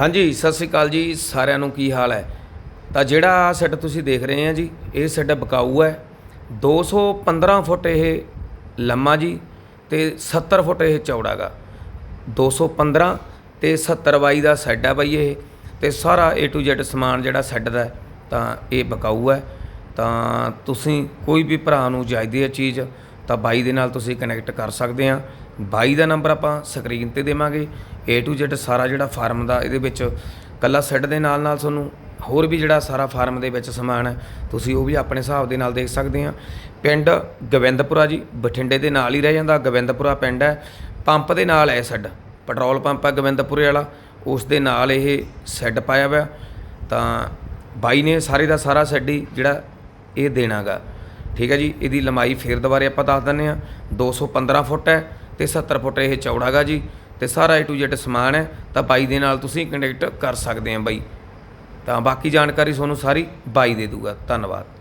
ਹਾਂਜੀ, ਸਤਿ ਸ੍ਰੀ ਅਕਾਲ ਜੀ, ਸਾਰਿਆਂ ਨੂੰ ਕੀ ਹਾਲ ਹੈ? ਤਾਂ ਜਿਹੜਾ ਸੈੱਟ ਤੁਸੀਂ ਦੇਖ ਰਹੇ ਆ ਜੀ, ਇਹ ਸੈੱਟ ਬਕਾਊ ਹੈ। 215 ਫੁੱਟ ਇਹ ਲੰਮਾ ਜੀ ਤੇ 70 ਫੁੱਟ ਇਹ ਚੌੜਾ ਗਾ। 215 ਤੇ 70 ਬਾਈ ਦਾ ਸੈੱਟ ਆ ਬਾਈ ਇਹ ਤੇ ਸਾਰਾ A to Z ਸਮਾਨ ਜਿਹੜਾ ਸੈੱਟ ਦਾ ਤਾਂ ਇਹ ਬਕਾਊ ਹੈ। ਤਾਂ ਤੁਸੀਂ ਕੋਈ ਵੀ ਭਰਾ ਨੂੰ ਚਾਹੀਦੀ ਹੈ ਚੀਜ਼ ਤਾਂ ਬਾਈ ਦੇ ਨਾਲ ਤੁਸੀਂ ਕਨੈਕਟ ਕਰ ਸਕਦੇ ਆ ਬਾਈ ਦਾ ਨੰਬਰ ਆਪਾਂ ਸਕਰੀਨ ਤੇ ਦੇਵਾਂਗੇ। A to Z ਸਾਰਾ ਜਿਹੜਾ ਫਾਰਮ ਦਾ ਇਹਦੇ ਵਿੱਚ ਕੱਲਾ ਸੈੱਟ ਦੇ ਨਾਲ ਨਾਲ ਤੁਹਾਨੂੰ ਹੋਰ ਵੀ ਜਿਹੜਾ ਸਾਰਾ ਫਾਰਮ ਦੇ ਵਿੱਚ ਸਮਾਨ ਹੈ, ਤੁਸੀਂ ਉਹ ਵੀ ਆਪਣੇ ਹਿਸਾਬ ਦੇ ਨਾਲ ਦੇਖ ਸਕਦੇ ਆ ਪਿੰਡ ਗੋਬਿੰਦਪੁਰਾ ਜੀ, ਬਠਿੰਡੇ ਦੇ ਨਾਲ ਹੀ ਰਹਿ ਜਾਂਦਾ। ਗੋਬਿੰਦਪੁਰਾ ਪਿੰਡ ਹੈ। ਪੰਪ ਦੇ ਨਾਲ ਹੈ ਸੈੱਡ ਪੈਟਰੋਲ ਪੰਪ ਹੈ ਗੋਬਿੰਦਪੁਰੇ ਵਾਲਾ। ਉਸ ਦੇ ਨਾਲ ਇਹ ਸੈੱਡ ਪਾਇਆ ਹੋਇਆ। ਤਾਂ ਬਾਈ ਨੇ ਸਾਰੇ ਦਾ ਸਾਰਾ ਸੈੱਡ ਹੀ ਜਿਹੜਾ ਇਹ ਦੇਣਾਗਾ। ਠੀਕ ਹੈ ਜੀ, ਇਹਦੀ ਲੰਬਾਈ ਫੇਰ ਦੁਬਾਰੇ ਆਪਾਂ ਦੱਸ ਦਿੰਨੇ ਆ 215 ਫੁੱਟ ਹੈ ਤੇ 70 ਫੁੱਟ ਇਹ ਚੌੜਾਗਾ ਜੀ। ਤੇ ਸਾਰਾ A to Z ਸਮਾਨ ਹੈ, ਤਾਂ ਬਾਈ ਦੇ ਨਾਲ ਤੁਸੀਂ ਕੰਟੈਕਟ ਕਰ ਸਕਦੇ ਆ ਬਾਈ। ਤਾਂ ਬਾਕੀ ਜਾਣਕਾਰੀ ਤੁਹਾਨੂੰ ਸਾਰੀ ਬਾਈ ਦੇ ਦੂਗਾ ਧੰਨਵਾਦ।